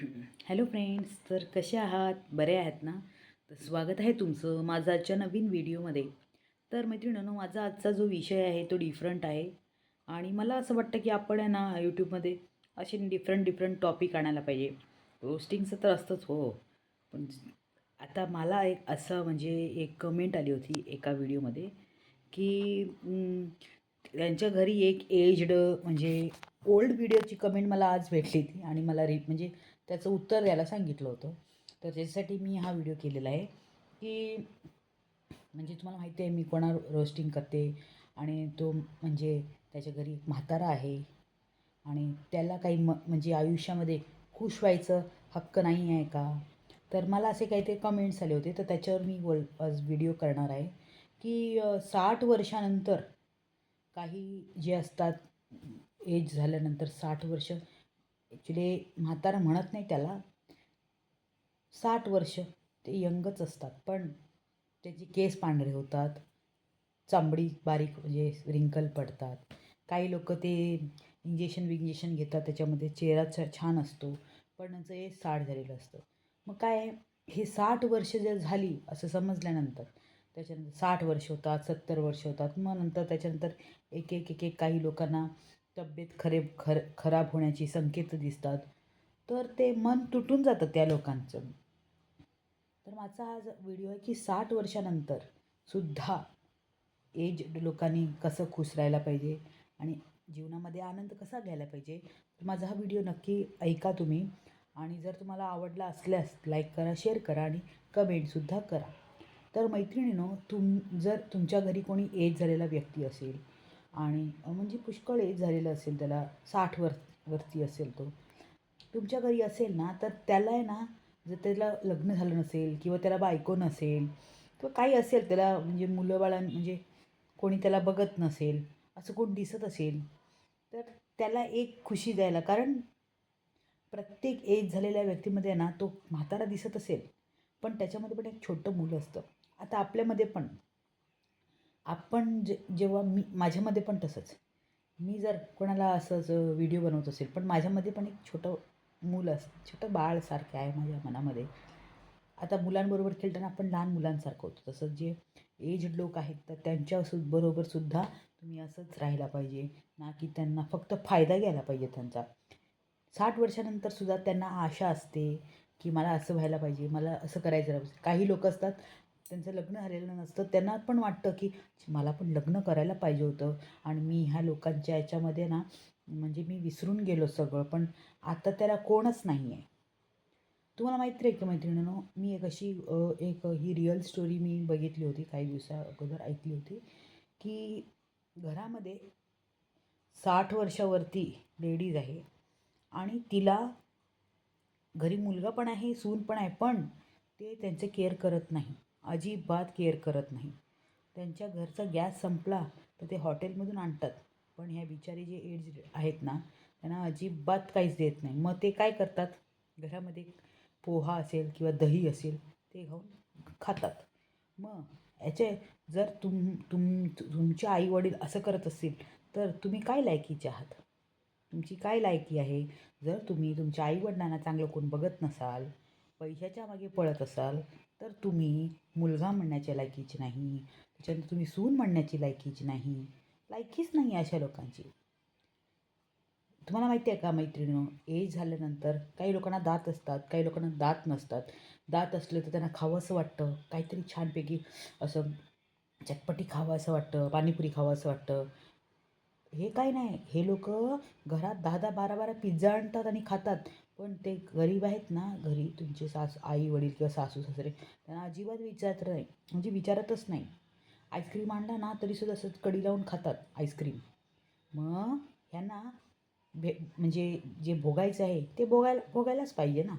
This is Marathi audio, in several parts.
हॅलो फ्रेंड्स तर कसे आहात? बरे आहेत ना? तर स्वागत आहे तुमचं माझा आजच्या नवीन व्हिडिओमध्ये. तर मैत्रिणीनं माझा आजचा जो विषय आहे तो डिफरंट आहे. आणि मला असं वाटतं की आपण आहे ना यूट्यूबमध्ये असे डिफरंट डिफरंट टॉपिक आणायला पाहिजे. रोस्टिंगचं तर असतंच हो. पण आता मला एक असं म्हणजे एक कमेंट आली होती एका व्हिडिओमध्ये की त्यांच्या घरी एक एज्ड म्हणजे ओल्ड व्हिडिओची कमेंट मला आज भेटली ती आणि मला रि म्हणजे त्याचं उत्तर द्यायला सांगितलं होतं. तर त्याच्यासाठी मी हा व्हिडिओ केलेला आहे की म्हणजे तुम्हाला माहिती आहे मी कोणा रोस्टिंग करते आणि तो म्हणजे त्याच्या घरी एक म्हातारा आहे आणि त्याला काही म म्हणजे आयुष्यामध्ये खुश व्हायचं हक्क नाही आहे का? तर मला असे काहीतरी कमेंट्स आले होते. तर त्याच्यावर मी बोल आज व्हिडिओ करणार आहे की साठ वर्षानंतर काही जे असतात एज झाल्यानंतर साठ वर्ष ॲक्च्युली म्हातारा म्हणत नाही त्याला. साठ वर्ष ते यंगच असतात पण त्याचे केस पांढरे होतात. चांबडी बारीक म्हणजे रिंकल पडतात. काही लोक ते इंजेक्शन विंजेक्शन घेतात त्याच्यामध्ये चेहरा छ छान असतो पण त्यांचं एज साठ झालेलं असतं. मग काय हे साठ वर्ष जर झाली असं समजल्यानंतर त्याच्यानंतर साठ वर्ष होतात सत्तर वर्ष होतात मग नंतर त्याच्यानंतर एक एक एक एक काही लोकांना तब्येत खरे खर खराब होण्याची संकेत दिसतात तर ते मन तुटून जातं त्या लोकांचं. तर माझा हा जो व्हिडिओ आहे की साठ वर्षानंतर सुद्धा एज लोकांनी कसं खुश राहायला पाहिजे आणि जीवनामध्ये आनंद कसा घ्यायला पाहिजे तर माझा हा व्हिडिओ नक्की ऐका तुम्ही. आणि जर तुम्हाला आवडला असल्यास लाईक करा शेअर करा आणि कमेंटसुद्धा करा. तर मैत्रिणीनो तुम जर तुमच्या घरी कोणी एज झालेला व्यक्ती असेल आणि म्हणजे पुष्कळ एज झालेलं असेल त्याला साठ वर वरती असेल तो. तुमच्या घरी असेल ना तर त्याला आहे ना जर त्याला लग्न झालं नसेल किंवा त्याला बायको नसेल किंवा काही असेल त्याला म्हणजे मुलं बाळां म्हणजे कोणी त्याला बघत नसेल असं कोण दिसत असेल तर त्याला एक खुशी द्यायला कारण प्रत्येक एज झालेल्या व्यक्तीमध्ये ना तो म्हातारा दिसत असेल पण त्याच्यामध्ये पण एक छोटं मुलं असतं. आता आपल्यामध्ये पण आपण जे जेव्हा मी माझ्यामध्ये पण तसंच. मी जर कोणाला असंच व्हिडिओ बनवत असेल पण माझ्यामध्ये पण एक छोटं मूल असं छोटं बाळसारखं आहे माझ्या मनामध्ये. आता मुलांबरोबर खेळताना आपण लहान मुलांसारखं होतो. तसंच जे एजड लोक आहेत तर त्यांच्या सु बरोबर सुद्धा तुम्ही असंच राहिला पाहिजे. ना की त्यांना फक्त फायदा घ्यायला पाहिजे त्यांचा. साठ वर्षानंतर सुद्धा त्यांना आशा असते की मला असं व्हायला पाहिजे मला असं करायचं काही लोक असतात त्यांचं लग्न झालेलं नसतं त्यांना पण वाटतं की मला पण लग्न करायला पाहिजे होतं. आणि मी ह्या लोकांच्या याच्यामध्ये ना म्हणजे मी विसरून गेलो सगळं. पण आता त्याला कोणच नाही आहे तुम्हाला माहिती आहे की मैत्रिणीनो मी एक अशी एक ही रिअल स्टोरी मी बघितली होती काही दिवसा अगोदर ऐकली होती की घरामध्ये साठ वर्षावरती लेडीज आहे आणि तिला घरी मुलगा पण आहे सून पण आहे पण ते त्यांचे केअर करत नाही. अजिबात केअर करत नाही. त्यांच्या घरचा गॅस संपला तर ते हॉटेलमधून आणतात. पण ह्या बिचारे जे एड्स आहेत ना त्यांना अजिबात काहीच देत नाही. मग ते काय करतात? घरामध्ये पोहा असेल किंवा दही असेल ते खाऊन खातात. मग याचे जर तुम तुम तुमचे आईवडील असं करत असतील तर तुम्ही काय लायकीचे आहात? तुमची काय लायकी आहे? जर तुम्ही तुमच्या आईवडिलांना चांगलं कोण बघत नसाल पैशाच्या मागे पळत असाल तर तुम्ही मुलगा म्हणण्याच्या लायकीचे नाही त्याच्यानंतर तुम्ही सून म्हणण्याची लायकीची नाही लायकीच नाही अशा लोकांची. तुम्हाला माहिती आहे का मैत्रिणीनं एज झाल्यानंतर काही लोकांना दात असतात काही लोकांना दात नसतात. दात असले तर त्यांना खावं असं वाटतं काहीतरी छानपैकी असं चटपटी खावं असं वाटतं पाणीपुरी खावं असं वाटतं. हे काय नाही हे लोक घरात दहा दहा बारा बारा पिझ्झा आणतात आणि खातात. पण ते गरीब आहेत ना घरी तुमचे सास आई वडील किंवा सासू सासरे त्यांना अजिबात विचारत नाही. म्हणजे विचारतच नाही. आईस्क्रीम आणला ना तरीसुद्धा असं कडी लावून खातात आईस्क्रीम. मग ह्यांना भे म्हणजे जे भोगायचं आहे ते भोगायला भोगायलाच पाहिजे ना.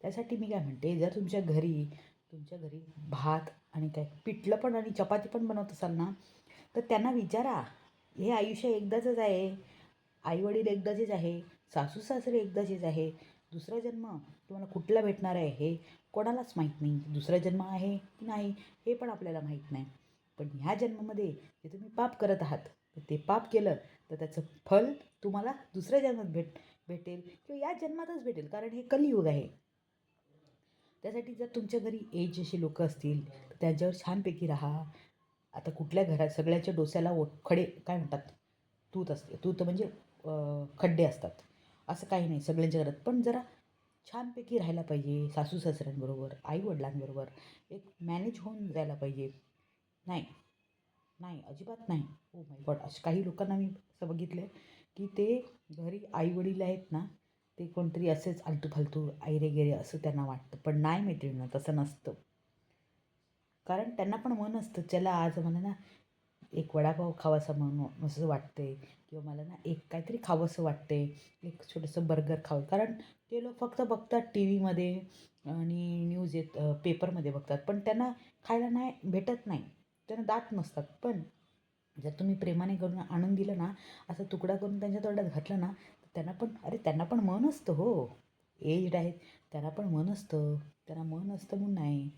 त्यासाठी मी काय म्हणते जर तुमच्या घरी तुमच्या घरी भात आणि काय पिठलं पण आणि चपाती पण बनवत असाल ना तर त्यांना विचारा. हे आयुष्य एकदाचंच आहे. आईवडील एकदाचेच आहे. सासू सासरे एकदाचेच आहे. दुसरा जन्म तुम्हाला कुठला भेटणार आहे हे कोणालाच माहीत नाही. दुसरा जन्म आहे की नाही हे पण आपल्याला माहीत नाही. पण ह्या जन्मामध्ये जे तुम्ही पाप करत आहात तर ते पाप केलं तर त्याचं फल तुम्हाला दुसऱ्या जन्मात भेट भेटेल किंवा या जन्मातच भेटेल. कारण हे कलियुग आहे. त्यासाठी जर तुमच्या घरी एज अशी लोकं असतील तर त्यांच्यावर छानपैकी राहा. आता कुठल्या घरात सगळ्याच्या डोस्याला ओ खडे काय म्हणतात? तूत असते. तूत म्हणजे खड्डे असतात. असं काही नाही सगळ्यांच्या घरात. पण जरा छानपैकी राहायला पाहिजे सासू सासऱ्यांबरोबर आईवडिलांबरोबर. एक मॅनेज होऊन जायला पाहिजे. नाही. नाही अजिबात नाही. हो माय गॉड असं काही लोकांना मी असं बघितलं आहे की ते घरी आईवडील आहेत ना ते कोणतरी असेच आलतू फालतू आयरे गेरे असं त्यांना वाटतं. पण नाही मैत्रिणींना तसं नसतं. कारण त्यांना पण मन असतं चला आज मला ना एक वडापाव खावासा म्हणून असं वाटते किंवा मला ना एक काहीतरी खावंसं वाटते एक छोटंसं बर्गर खावं. कारण ते लोक फक्त बघतात टी व्हीमध्ये आणि न्यूज येत पेपरमध्ये बघतात. पण त्यांना खायला नाही भेटत नाही. त्यांना दात नसतात. पण जर तुम्ही प्रेमाने करून आणून दिलं ना असा तुकडा करून त्यांच्या तोंडात घातला ना तर त्यांना पण अरे त्यांना पण मन असतं हो. एज्ड आहेत. त्यांना पण मन असतं. त्यांना मन असतं म्हणून नाही.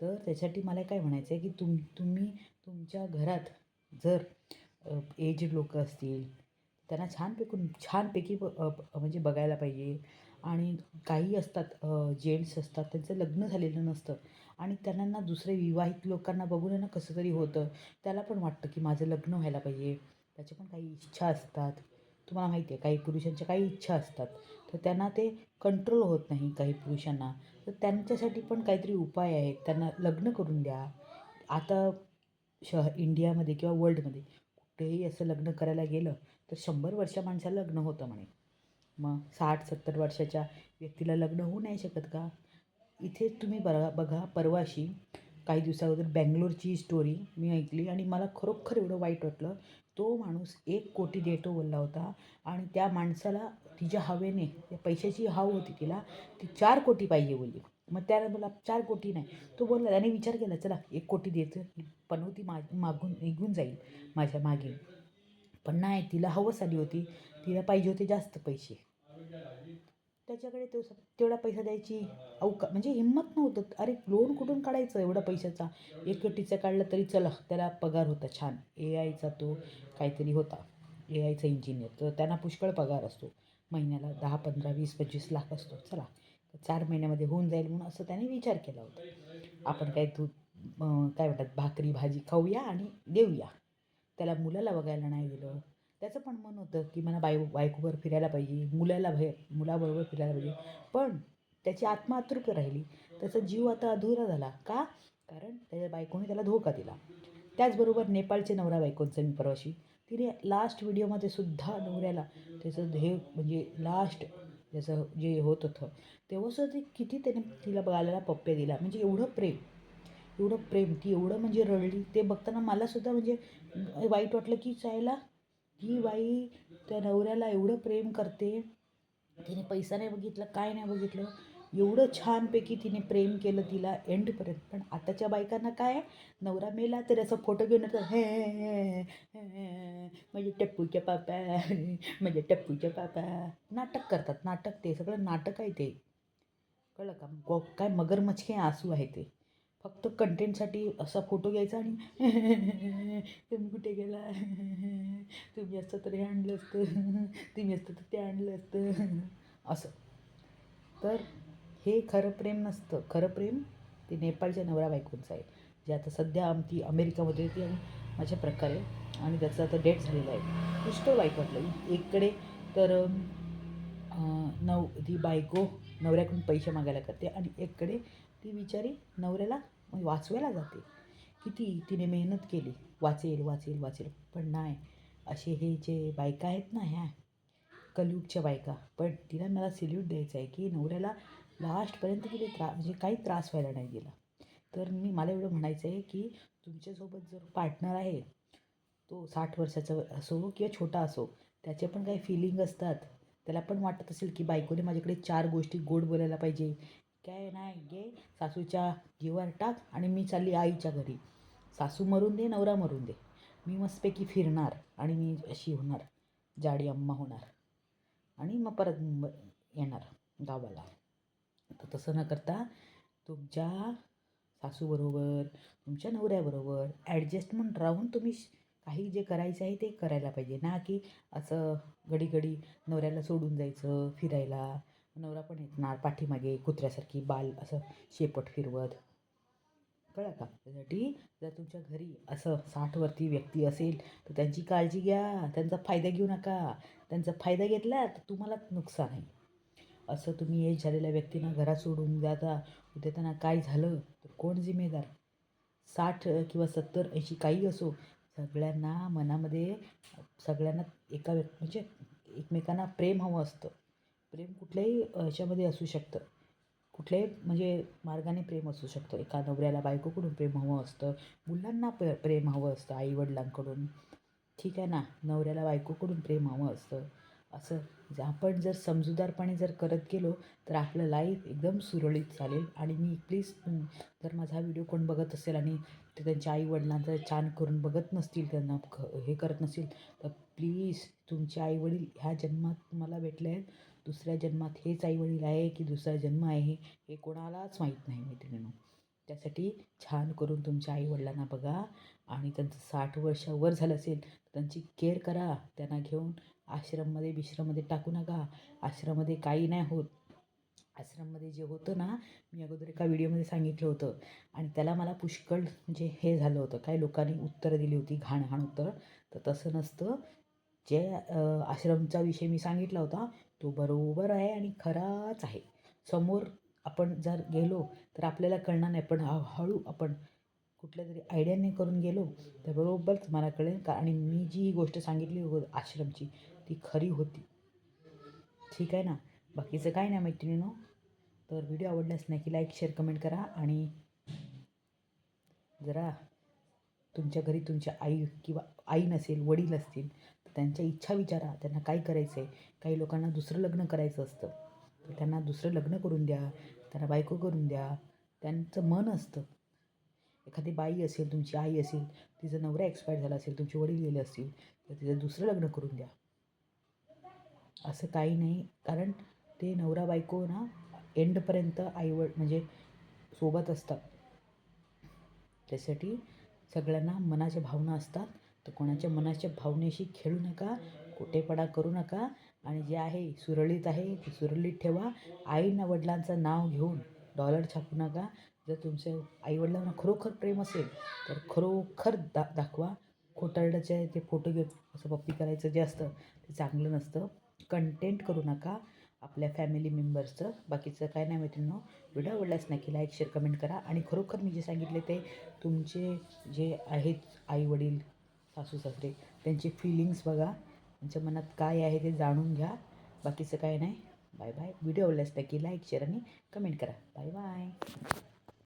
तर त्याच्यासाठी मला काय म्हणायचं आहे की तुम तुम्ही तुमच्या घरात जर एज लोकं असतील त्यांना छानपैकी छानपैकी म्हणजे बघायला पाहिजे. आणि काही असतात जेंट्स असतात त्यांचं लग्न झालेलं नसतं. आणि त्यांना ना दुसरे विवाहित लोकांना बघून आहे ना कसं तरी होतं. त्याला पण वाटतं की माझं लग्न व्हायला पाहिजे. त्याच्या पण काही इच्छा असतात. तुम्हाला माहिती आहे काही पुरुषांच्या काही इच्छा असतात. तर त्यांना ते कंट्रोल होत नाही काही पुरुषांना. तर त्यांच्यासाठी पण काहीतरी उपाय आहेत. त्यांना लग्न करून द्या. आता शह इंडियामध्ये किंवा वर्ल्डमध्ये कुठेही असं लग्न करायला गेलं तर शंभर वर्ष माणसाला लग्न होतं म्हणे. मग साठ सत्तर वर्षाच्या व्यक्तीला लग्न होऊ नाही शकत का? इथे तुम्ही बघा बघा परवाशी काही दिवसाअगोदर बँगलोरची स्टोरी मी ऐकली आणि मला खरोखर एवढं वाईट वाटलं. तो माणूस एक कोटी देतो बोलला होता आणि त्या माणसाला तिच्या हवेने त्या पैशाची हाव होती तिला ती चार कोटी पाहिजे बोलली. मग त्याला बोला चार कोटी नाही. तो बोलला त्याने विचार केला चला एक कोटी देतं. पनवती मा मागून निघून जाईल माझ्या मागे. पण नाही तिला हवस आली होती. तिला पाहिजे होते जास्त पैसे. त्याच्याकडे तो तेवढा पैसा द्यायची अवका म्हणजे हिंमत नव्हतं. अरे लोन कुठून काढायचं एवढा पैशाचा? एक कोटीचा काढला तरी चला त्याला पगार होता छान. ए आयचा तो काहीतरी होता. ए आयचा इंजिनियर तर त्यांना पुष्कळ पगार असतो. महिन्याला दहा पंधरा वीस पंचवीस लाख असतो. चला. चार महिन्यामध्ये होऊन जाईल म्हणून असं त्याने विचार केला होता. आपण काय तू काय म्हणतात भाकरी भाजी खाऊया आणि देऊया. त्याला मुलाला बघायला नाही दिलं. त्याचं पण मन होतं की मला बाय बायकोवर फिरायला पाहिजे मुलाला भय मुलाबरोबर फिरायला पाहिजे. पण त्याची आत्मा अतृप्त राहिली. त्याचा जीव आता अधुरा झाला. का? कारण त्याच्या बायकोने त्याला धोका दिला. त्याचबरोबर नेपाळचे नवरा बायकोंचं मी परवाशी तिने लास्ट व्हिडिओमध्ये सुद्धा नवऱ्याला त्याचं हे म्हणजे लास्ट याचं जे होत होतं. तेव्हासुद्धा ते किती त्याने तिला बाळाला पप्प्या दिला. म्हणजे एवढं प्रेम. एवढं प्रेम. ती एवढं म्हणजे रडली. ते बघताना मलासुद्धा म्हणजे वाईट वाटलं की चायला ही बाई त्या नवऱ्याला एवढं प्रेम करते. तिने पैसा नाही बघितला काय नाही बघितलं. एवढं छानपैकी तिने प्रेम केलं तिला एंडपर्यंत पण आताच्या बायकांना काय नवरा मेला तर असं फोटो घेऊन येतात हे म्हणजे टप्पूच्या पापा म्हणजे टप्पूच्या पापा नाटक करतात नाटक ते सगळं नाटक आहे ते कळलं का काय मगरमच्छ आसू आहे ते फक्त कंटेंटसाठी असा फोटो घ्यायचा आणि तुम्ही कुठे गेला तुम्ही असतं तर हे आणलं असतं तुम्ही असतं तर ते आणलं असतं असं तर हे खरं प्रेम नसतं. खरं प्रेम ते नेपाळच्या नवरा बायकोंचं आहे. जे आता सध्या आमची अमेरिकामध्ये होती आणि माझ्या प्रकारे आणि त्याचं आता डेट झालेलं आहे. पुष्कळ वाईट वाटलं एकडे तर नव ती बायको नवऱ्याकडून पैसे मागायला करते आणि एककडे ती बिचारी नवऱ्याला वाचवायला जाते. किती? तिने मेहनत केली. वाचेल वाचेल वाचेल. पण नाही. असे हे जे बायका आहेत ना ह्या कलयुगच्या बायका पण तिला मला सिल्यूट द्यायचं आहे की नवऱ्याला लास्टपर्यंत तिने त्रा म्हणजे काही त्रास व्हायला नाही दिला. तर मी मला एवढं म्हणायचं आहे की तुमच्यासोबत जर पार्टनर आहे तो साठ वर्षाचा असो किंवा छोटा असो त्याचे पण काही फिलिंग असतात. त्याला पण वाटत असेल की बायकोने माझ्याकडे चार गोष्टी गोड बोलायला पाहिजे. काय नाही गे सासूच्या जीवावर टाक आणि मी चालली आईच्या घरी. सासू मरून दे नवरा मरून दे. मी मस्तपैकी फिरणार आणि मी अशी होणार. जाडी अम्मा होणार. आणि मग परत येणार गावाला. तर तसं न करता तुमच्या सासूबरोबर तुमच्या नवऱ्याबरोबर ॲडजस्टमेंट राहून तुम्ही श- काही जे करायचं आहे ते करायला पाहिजे. ना की असं घडी घडी नवऱ्याला सोडून जायचं फिरायला. नवरा पण येणार पाठीमागे कुत्र्यासारखी बाल असं शेपट फिरवत. कळा का? त्यासाठी जर तुमच्या घरी असं साठवरती व्यक्ती असेल तर त्यांची काळजी घ्या. त्यांचा फायदा घेऊ नका. त्यांचा फायदा घेतला तर तुम्हाला नुकसान आहे. असं तुम्ही एज झालेल्या व्यक्तींना घरात सोडून जाता. उद्या त्यांना काय झालं? तर कोण जिम्मेदार? साठ किंवा सत्तर ऐंशी काही असो सगळ्यांना मनामध्ये सगळ्यांना एका व्यक्ती म्हणजे एकमेकांना प्रेम हवं असतं. प्रेम कुठल्याही ह्याच्यामध्ये असू शकतं. कुठल्याही म्हणजे मार्गाने प्रेम असू शकतं. एका नवऱ्याला बायकोकडून प्रेम हवं असतं. मुलांना प प्रेम हवं असतं आईवडिलांकडून. ठीक आहे ना? नवऱ्याला बायकोकडून प्रेम हवं असतं. असं ज आपण जर समजूतदारपणे जर करत गेलो तर आपलं लाईफ एकदम सुरळीत चालेल. आणि मी प्लीज जर माझा व्हिडिओ कोण बघत असेल आणि ते त्यांच्या आईवडिलांचं छान करून बघत नसतील त्यांना ख हे करत नसतील तर प्लीज तुमचे आईवडील ह्या जन्मात तुम्हाला भेटले आहेत. दुसऱ्या जन्मात हेच आईवडील आहे की दुसरा जन्म आहे हे कोणालाच माहीत नाही मैत्रिणींनो. त्यासाठी छान करून तुमच्या आईवडिलांना बघा. आणि त्यांचं साठ वर्षावर झालं असेल तर त्यांची केअर करा. त्यांना घेऊन आश्रममध्ये बिश्रममध्ये टाकू नका. आश्रममध्ये काही नाही होत. आश्रममध्ये जे होतं ना मी अगोदर एका व्हिडिओमध्ये सांगितलं होतं. आणि त्याला मला पुष्कळ म्हणजे हे झालं होतं. काही लोकांनी उत्तरं दिली होती घाण घाण उत्तरं. तर तसं नसतं. जे आश्रमचा विषय मी सांगितला होता तो बरोबर आहे आणि खराच आहे. समोर आपण जर गेलो तर आपल्याला कळणार नाही. पण हळूहळू आपण कुठल्या तरी आयडियाने करून गेलो तर बरोबर तुम्हाला कळेल. का आणि मी जी गोष्ट सांगितली आश्रमची ती खरी होती. ठीक आहे ना? बाकीचं काय नाही मैत्रिणीनो. तर व्हिडिओ आवडल्यास नाही की लाईक शेअर कमेंट करा आणि जरा तुमच्या घरी तुमच्या आई किंवा आई नसेल वडील असतील तर त्यांच्या इच्छा विचारा. त्यांना काय करायचं आहे काही लोकांना दुसरं लग्न करायचं असतं. तर त्यांना दुसरं लग्न करून द्या. त्यांना बायको करून द्या. त्यांचं मन असतं. एखादी बाई असेल तुमची आई असेल तिचं नवरा एक्सपायर झाला असेल तुमचे वडील गेले असतील तर तिचं दुसरं लग्न करून द्या. असं काही नाही. कारण ते नवरा बायको ना एंडपर्यंत आईवड म्हणजे सोबत असतात. त्यासाठी सगळ्यांना मनाच्या भावना असतात. तर कोणाच्या मनाच्या भावनेशी खेळू नका खोटेपणा करू नका. आणि जे आहे सुरळीत आहे ते सुरळीत ठेवा. आईनं वडिलांचं नाव घेऊन डॉलर छापू नका. जर तुमच्या आईवडिलांना खरोखर प्रेम असेल तर खरोखर दा दाखवा. खोटारड्याचे ते फोटो घेऊन असं पप्पी करायचं जे असतं ते चांगलं नसतं. कंटेंट करू नका आपल्या फॅमिली मेंबर्सचं बाकीचं काय नाही मित्रांनो व्हिडिओ आवडलाच नाही की लाईक शेअर कमेंट करा. आणि खरोखर मी जे सांगितले ते तुमचे जे आहेत आई वडील सासू सासरे त्यांचे फिलिंग्स बघा. त्यांच्या मनात काय आहे ते जाणून घ्या. बाकीचं काय नाही. बाय बाय व्हिडिओ आवडल्यास नक्की लाईक शेअर आणि कमेंट करा. Bye bye